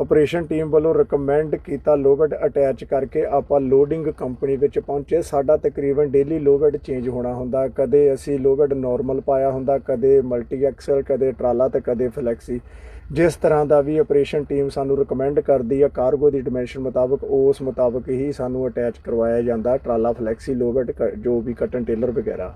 Operation team ਵੱਲੋਂ recommend ਕੀਤਾ ਲੋਗਟ attach ਕਰਕੇ ਆਪਾਂ ਲੋਡਿੰਗ ਕੰਪਨੀ ਵਿੱਚ ਪਹੁੰਚੇ। ਸਾਡਾ ਤਕਰੀਬਨ ਡੇਲੀ ਲੋਗਟ ਚੇਂਜ ਹੋਣਾ ਹੁੰਦਾ। ਕਦੇ ਅਸੀਂ ਲੋਗਟ ਨਾਰਮਲ ਪਾਇਆ ਹੁੰਦਾ, ਕਦੇ ਮਲਟੀ ਐਕਸਲ ਕਦੇ ਟਰਾਲਾ ਤੇ ਕਦੇ ਫਲੈਕਸੀ ਜਿਸ ਤਰ੍ਹਾਂ ਦਾ ਵੀ ਆਪਰੇਸ਼ਨ ਟੀਮ ਸਾਨੂੰ ਰეკਮੈਂਡ ਕਰਦੀ ਆ ਕਾਰਗੋ ਦੀ ਡਾਈਮੈਂਸ਼ਨ ਮੁਤਾਬਕ, ਉਸ ਮੁਤਾਬਕ ਹੀ ਸਾਨੂੰ ਅਟੈਚ ਕਰਵਾਇਆ ਜਾਂਦਾ। ਟਰਾਲਾ ਫਲੈਕਸੀ ਲੋਗਟ ਜੋ ਵੀ ਕਟਨ ਟੇਲਰ ਵਗੈਰਾ।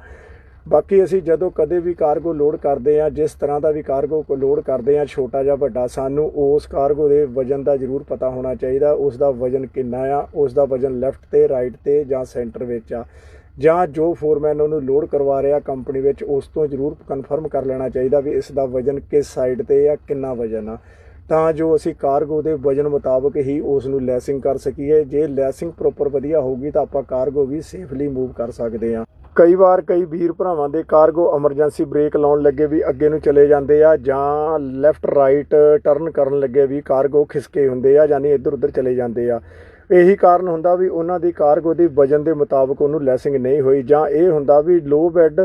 ਬਾਕੀ ਅਸੀਂ ਜਦੋਂ ਕਦੇ ਵੀ ਕਾਰਗੋ ਲੋਡ ਕਰਦੇ ਆ ਜਿਸ ਤਰ੍ਹਾਂ ਦਾ ਵੀ ਕਾਰਗੋ ਕੋ ਲੋਡ ਕਰਦੇ ਆ ਛੋਟਾ ਜਾਂ ਵੱਡਾ, ਸਾਨੂੰ ਉਸ ਕਾਰਗੋ ਦੇ ਵਜਨ ਦਾ ਜ਼ਰੂਰ ਪਤਾ ਹੋਣਾ ਚਾਹੀਦਾ। ਉਸ ਦਾ ਵਜਨ ਕਿੰਨਾ ਆ, ਉਸ ਦਾ ਵਜਨ ਲੈਫਟ ਤੇ ਰਾਈਟ ਤੇ ਜਾਂ ਸੈਂਟਰ ਵਿੱਚ ਆ। ਜਾਂ ਜੋ ਫੋਰਮੈਨ ਉਹਨੂੰ ਲੋਡ ਕਰਵਾ ਰਿਹਾ ਕੰਪਨੀ ਵਿੱਚ, ਉਸ ਤੋਂ ਜ਼ਰੂਰ ਕਨਫਰਮ ਕਰ ਲੈਣਾ ਚਾਹੀਦਾ ਵੀ ਇਸ ਦਾ ਵਜਨ ਕਿਸ ਸਾਈਡ ਤੇ ਆ, ਕਿੰਨਾ ਵਜਨ ਆ। ਤਾਂ ਜੋ ਅਸੀਂ ਕਾਰਗੋ ਦੇ ਵਜਨ ਮੁਤਾਬਕ ਹੀ ਉਸ ਨੂੰ ਲੈਸਿੰਗ ਕਰ ਸਕੀਏ। ਜੇ ਲੈਸਿੰਗ ਪ੍ਰੋਪਰ ਵਧੀਆ ਹੋਊਗੀ ਤਾਂ ਆਪਾਂ ਕਾਰਗੋ ਵੀ ਸੇਫਲੀ ਮੂਵ ਕਰ ਸਕਦੇ ਹਾਂ। ਕਈ ਵਾਰ ਕਈ ਵੀਰ ਭਰਾਵਾਂ ਦੇ ਕਾਰਗੋ ਐਮਰਜੈਂਸੀ ਬ੍ਰੇਕ ਲਾਉਣ ਲੱਗੇ ਵੀ ਅੱਗੇ ਨੂੰ ਚਲੇ ਜਾਂਦੇ ਆ ਜਾਂ ਲੈਫਟ ਰਾਈਟ ਟਰਨ ਕਰਨ ਲੱਗੇ ਵੀ ਕਾਰਗੋ ਖਿਸਕੇ ਹੁੰਦੇ ਆ, ਯਾਨੀ ਇੱਧਰ ਉੱਧਰ ਚਲੇ ਜਾਂਦੇ ਆ। ਇਹੀ ਕਾਰਨ ਹੁੰਦਾ ਵੀ ਉਹਨਾਂ ਦੀ ਕਾਰਗੋ ਦੀ ਵਜਨ ਦੇ ਮੁਤਾਬਕ ਉਹਨੂੰ ਲੈਸਿੰਗ ਨਹੀਂ ਹੋਈ ਜਾਂ ਇਹ ਹੁੰਦਾ ਵੀ ਲੋ ਬੈੱਡ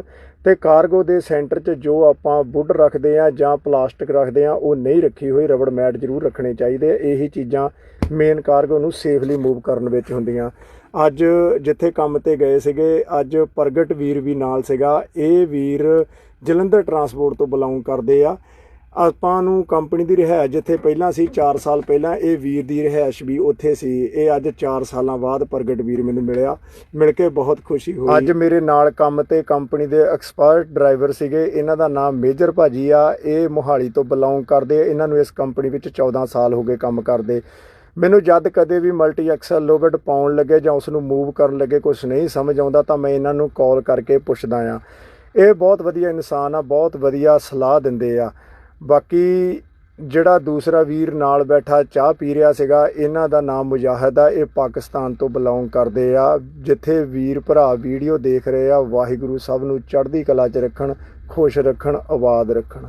ਤੇ ਕਾਰਗੋ ਦੇ ਸੈਂਟਰ 'ਚ ਜੋ ਆਪਾਂ ਵੁੱਡ ਰੱਖਦੇ ਆ ਜਾਂ ਪਲਾਸਟਿਕ ਰੱਖਦੇ ਆ, ਉਹ ਨਹੀਂ ਰੱਖੀ ਹੋਈ, ਰਬੜ ਮੈਟ ਜ਼ਰੂਰ ਰੱਖਣੇ ਚਾਹੀਦੇ ਆ। ਇਹੀ ਚੀਜ਼ਾਂ ਮੇਨ ਕਾਰਗੋ ਨੂੰ ਸੇਫਲੀ ਮੂਵ ਕਰਨ ਵਿੱਚ ਹੁੰਦੀਆਂ। ਅੱਜ ਜਿੱਥੇ ਕੰਮ ਤੇ ਗਏ ਸੀਗੇ, ਅੱਜ ਪ੍ਰਗਟ ਵੀਰ ਵੀ ਨਾਲ ਸੀਗਾ। ਇਹ ਵੀਰ ਜਲੰਧਰ ਟਰਾਂਸਪੋਰਟ ਤੋਂ ਬਿਲੋਂਗ ਕਰਦੇ ਆ। ਆਪਾਂ ਨੂੰ ਕੰਪਨੀ ਦੀ ਰਿਹਾਇਸ਼ ਜਿੱਥੇ ਪਹਿਲਾਂ ਸੀ 4 ਸਾਲ ਪਹਿਲਾਂ ਇਹ ਵੀਰ ਦੀ ਰਿਹਾਇਸ਼ ਵੀ ਉੱਥੇ ਸੀ। ਇਹ ਅੱਜ 4 ਸਾਲਾਂ ਬਾਅਦ ਪ੍ਰਗਟ ਵੀਰ ਮੈਨੂੰ ਮਿਲਿਆ। ਮਿਲ ਕੇ ਬਹੁਤ ਖੁਸ਼ੀ ਹੋਈ। ਅੱਜ ਮੇਰੇ ਨਾਲ ਕੰਮ ਤੇ ਕੰਪਨੀ ਦੇ ਐਕਸਪਰਟ ਡਰਾਈਵਰ ਸੀਗੇ। ਇਹਨਾਂ ਦਾ ਨਾਮ ਮੇਜਰ ਭਾਜੀ ਆ। ਇਹ ਮੋਹਾਲੀ ਤੋਂ ਬਿਲੋਂਗ ਕਰਦੇ। ਇਹਨਾਂ ਨੂੰ ਇਸ ਕੰਪਨੀ ਵਿੱਚ 14 ਸਾਲ ਹੋ ਗਏ ਕੰਮ ਕਰਦੇ। ਮੈਨੂੰ ਜਦ ਕਦੇ ਵੀ ਮਲਟੀ ਐਕਸਲ ਲੋਬਟ ਪਾਉਣ ਲੱਗੇ ਜਾਂ ਉਸ ਨੂੰ ਮੂਵ ਕਰਨ ਲੱਗੇ ਕੁਝ ਨਹੀਂ ਸਮਝ ਆਉਂਦਾ ਤਾਂ ਮੈਂ ਇਹਨਾਂ ਨੂੰ ਕਾਲ ਕਰਕੇ ਪੁੱਛਦਾ ਆ। ਇਹ ਬਹੁਤ ਵਧੀਆ ਇਨਸਾਨ ਆ, ਬਹੁਤ ਵਧੀਆ ਸਲਾਹ ਦਿੰਦੇ ਆ। ਬਾਕੀ ਜਿਹੜਾ ਦੂਸਰਾ ਵੀਰ ਨਾਲ ਬੈਠਾ ਚਾਹ ਪੀ ਰਿਹਾ ਸੀਗਾ, ਇਹਨਾਂ ਦਾ ਨਾਮ ਮੁਜਾਹਿਦ ਆ। ਇਹ ਪਾਕਿਸਤਾਨ ਤੋਂ ਬਿਲੋਂਗ ਕਰਦੇ ਆ। ਜਿੱਥੇ ਵੀਰ ਭਰਾ ਵੀਡੀਓ ਦੇਖ ਰਹੇ ਆ, ਵਾਹਿਗੁਰੂ ਸਭ ਨੂੰ ਚੜ੍ਹਦੀ ਕਲਾ 'ਚ ਰੱਖਣ, ਖੁਸ਼ ਰੱਖਣ, ਆਬਾਦ ਰੱਖਣ।